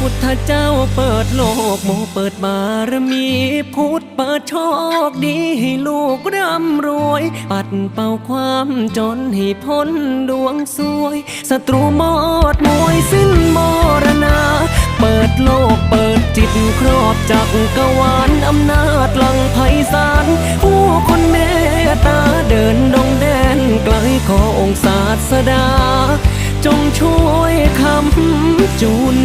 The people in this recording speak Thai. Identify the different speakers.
Speaker 1: พุทธเจ้าเปิดโลกโมเปิดบารมีพุทธเปิดโชคดีให้ลูกร่ำรวย ปัดเป่าความจนให้พ้นดวงสวยศัตรูหมดมวยสิ้นมรณา เปิดโลกเปิดจิตครอบจักกวาลอำนาจหลังไพศาลผู้คนเมตตาเดินดงแดนไกลขอองศาสดา จงช่วยคำจุน